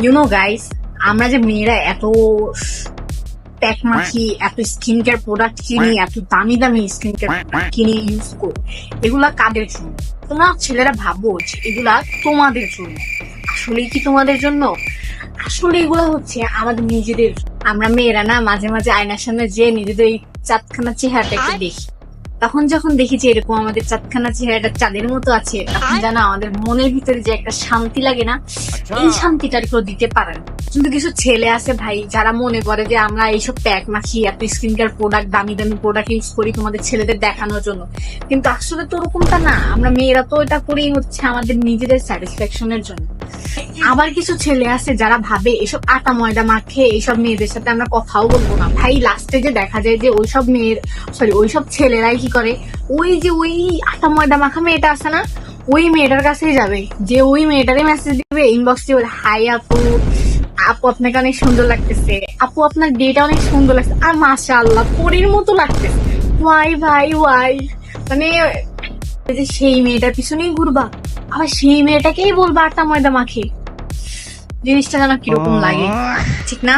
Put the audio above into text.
YONO guys আমরা যে মেয়েরা এত প্যাক মাখি এত স্কিন কেয়ার প্রোডাক্ট কিনি এত দামি দামি স্কিন কেয়ার কিনে ইউজ করি এগুলা কাদের জন্য? তোমরা ছেলেরা ভাবো যে এগুলা তোমাদের জন্য। আসলে কি তোমাদের জন্য? আসলে এগুলো হচ্ছে আমাদের নিজেদের আমরা মেয়েরা না মাঝে মাঝে আয়নার সামনে যে নিজেদের এই চাঁদখানা চেহারাটা একটু দেখি। তখন যখন দেখি যে এরকম আমাদের চাঁদখানা চেহারাটা চাঁদের মতো আছে তখন যেন আমাদের মনের ভিতরে যে একটা শান্তি লাগে না এই শান্তিটা কেউ দিতে পারে না। কিন্তু কিছু ছেলে আছে ভাই যারা মনে করে যে আমরা এইসব প্যাক মাখি এত স্কিন কেয়ার প্রোডাক্ট দামি দামি প্রোডাক্ট ইউজ করি তোমাদের ছেলেদের দেখানোর জন্য। কিন্তু আসলে তো ওরকমটা না। আমরা মেয়েরা তো এটা করেই হচ্ছে আমাদের নিজেদের স্যাটিসফ্যাকশনের জন্য। আবার কিছু ছেলে আছে যারা ভাবে এসব আটা ময়দা মাখে এইসব মেয়েদের সাথে আমরা কথাও বলব না। ভাই লাস্টে যে দেখা যায় যে ওইসব মেয়ের সরি ওইসব ছেলেরাই কি করে? ওই যে ওই আটা ময়দা মাখা মেয়েটা আছে না, ওই মেয়েটার কাছেই যাবে। যে ওই মেয়েটারই মেসেজ দিবে ইনবক্স দিয়ে হাই আপু আপু আপনাকে অনেক সুন্দর লাগতেছে। আপু, আপনার ডেটা অনেক সুন্দর লাগছে। আর মাশা আল্লাহ পরীর মতো লাগতেছে। ওয়াই ভাই ওয়াই মানে যে সেই মেয়েটার পিছনেই ঘুরবা। আবার সেই মেয়েটাকেই বলবা আটা ময়দা মাখে। জিনিসটা যেন কীরকম লাগে ঠিক না?